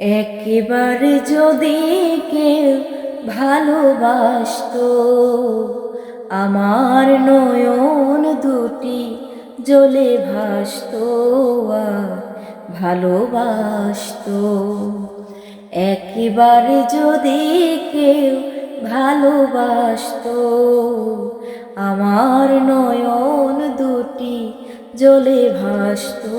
একেবারে যদি কেউ ভালোবাসত, আমার নয়ন দুটি জ্বলে ভাসতো ভালোবাসতো। একেবারে যদি কেউ ভালোবাসত, আমার নয়ন দুটি জ্বলে ভাসতো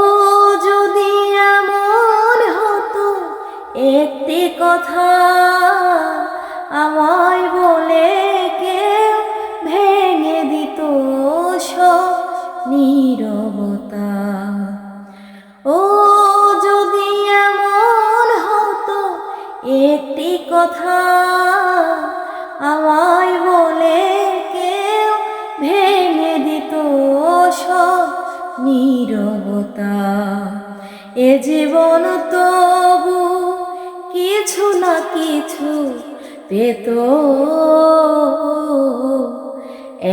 একটি কথা আমায় বলে কেউ ভেঙে দিত নীরবতা। ও যদি এমন হতো, একটি কথা আমায় বলে কেউ ভেঙে দিত নীরবতা। এ জীবন তবু কিছু না কিছু পেত।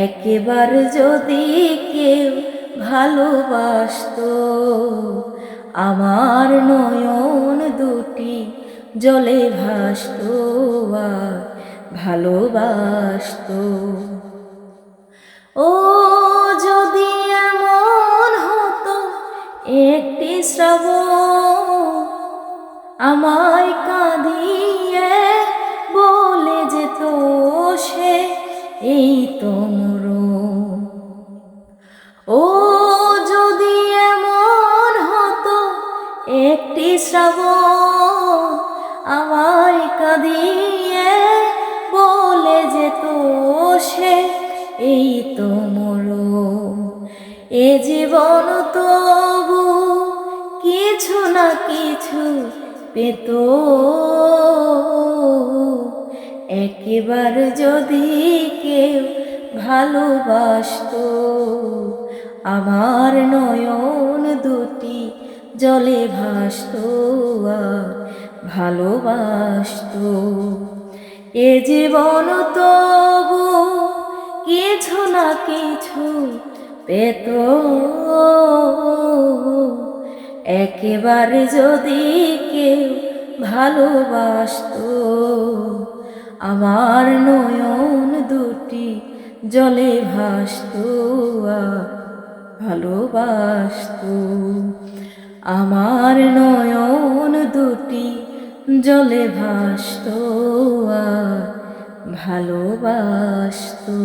একেবার যদি কেউ ভালোবাসতো, আমার নয়ন দুটি জলে ভাসতো ভালোবাসতো। ও যদি এমন হতো, একটি শ্রাবণ আমায় কাঁদিয়ে বলে যেত সে, এই তোমর ও যদি এমন হতো একটি শ্রাবণ আমায় কাঁদিয়ে বলে যেত সে, এই তোমর এ জীবন তবু কিছু না কিছু পেত একেবার যদি কেউ ভালোবাসতো, আমার নয়ন দুটি জলে ভাসতো ভালোবাসতো। এ জীবন তবু কিছু না কিছু পেত। একেবারে যদি কেউ ভালোবাসতো। আমার নয়ন দুটি জলে ভাসতো ভালোবাসতো। আমার নয়ন দুটি জলে ভাসতো ভালোবাসতো।